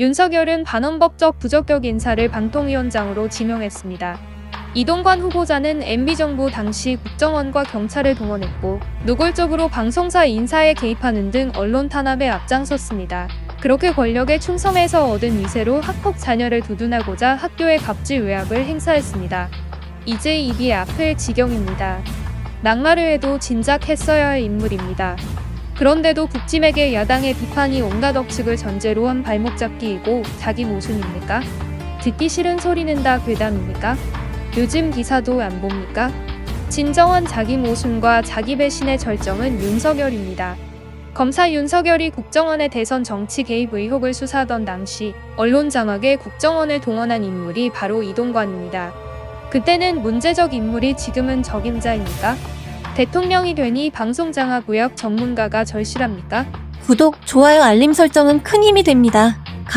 윤석열은 반헌법적 부적격 인사를 방통위원장으로 지명했습니다. 이동관 후보자는 MB정부 당시 국정원과 경찰을 동원했고 노골적으로 방송사 인사에 개입하는 등 언론 탄압에 앞장섰습니다. 그렇게 권력에 충성해서 얻은 위세로 학폭 자녀를 두둔하고자 학교에 갑질 외압을 행사했습니다. 이제 입이 아플 지경입니다. 낙마르에도 진작 했어야 할 인물입니다. 그런데도 국짐에게 야당의 비판이 온갖 억측을 전제로 한 발목 잡기이고 자기 모순입니까? 듣기 싫은 소리는 다 괴담입니까? 요즘 기사도 안 봅니까? 진정한 자기 모순과 자기 배신의 절정은 윤석열입니다. 검사 윤석열이 국정원의 대선 정치 개입 의혹을 수사하던 당시 언론 장악에 국정원을 동원한 인물이 바로 이동관입니다. 그때는 문제적 인물이 지금은 적임자입니까? 대통령이 되니 방송 장악 의혹 전문가가 절실합니까? 구독, 좋아요, 알림 설정은 큰 힘이 됩니다.